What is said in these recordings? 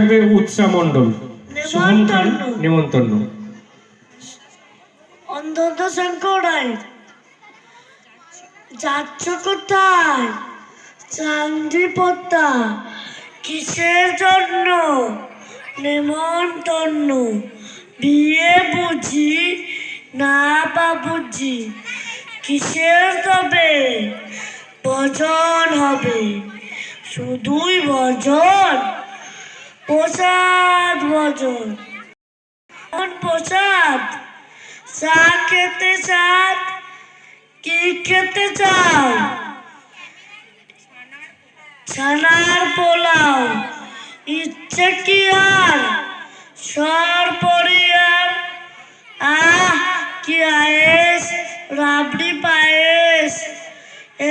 থাকবে উৎসা মণ্ডল শুভম খান শঙ্করাই যাচ্ছ কোথায় চান্দি পত্তা কিসের জন্য? নেমন্তন্ন বিয়ে বুঝি না বাবুজি কিসের তবে? ভজন হবে। শুধুই ভজন? প্রসাদ ভজন প্রসাদ? চা খেতে চান? কি খেতে চাও ছানার পোলাও। ইচ্ছে কি আর? সর পরিয়ার আহ, কি আয়েস? রাবড়ি পায়েস।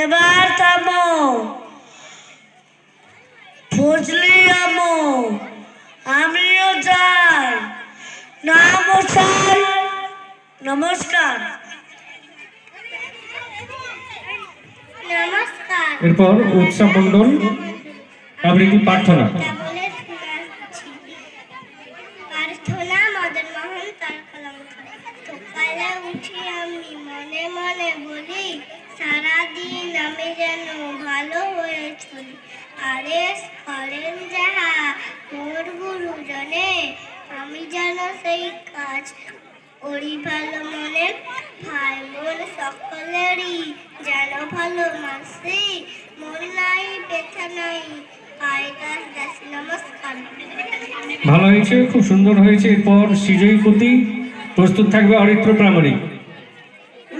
এবার থামো। ফজলি আমো আমিও যাই। নমস্কার। নমস্কার। এরপর উৎসা মণ্ডল আবৃত্তি প্রার্থনা। প্রার্থনা মদন মোহন তার কলম সকালে উঠি আমি মনে মনে বলি সারাদিন আমি যেন ভালো হয়ে চলি। আরে করেন যাহা মোর গুরুজনে আমি যেন সেই কাজ করি ভালো মনে। ভাই বোন সকলেরই যেন ভালো মাসি মন নাই ব্যথা নাই। ভালো হয়েছে খুব সুন্দর হয়েছে। এরপর সৃজয়ী প্রতি প্রস্তুত থাকবে অরিত্র প্রামাণিক।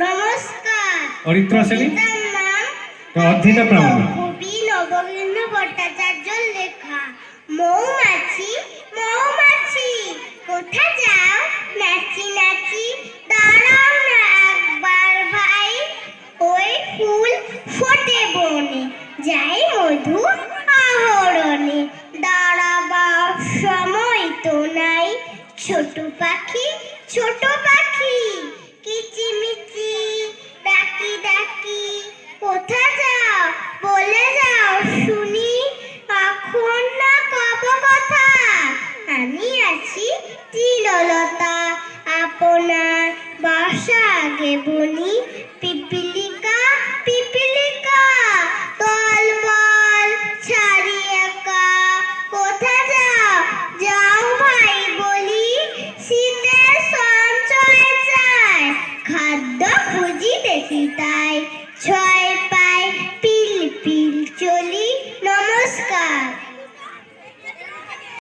নমস্কার। অরিত্র আসেনি অর্ধিতা প্রামাণিক। নাচি দাঁড়াও না একবার ভাই। ওই ফুল ফোটে বনে যাই মধু আহরণে। দাঁড়াবার সময় তো নাই, ছোট পাখি ছোট পাখি। করে বলি, পিপিলিকা পিপিলিকা ছাড়ি একা, কোথা যাও? যাও ভাই, বলি, শীতের সঞ্চয় চায় খাদ্য খুঁজি দেখি তাই, ছয়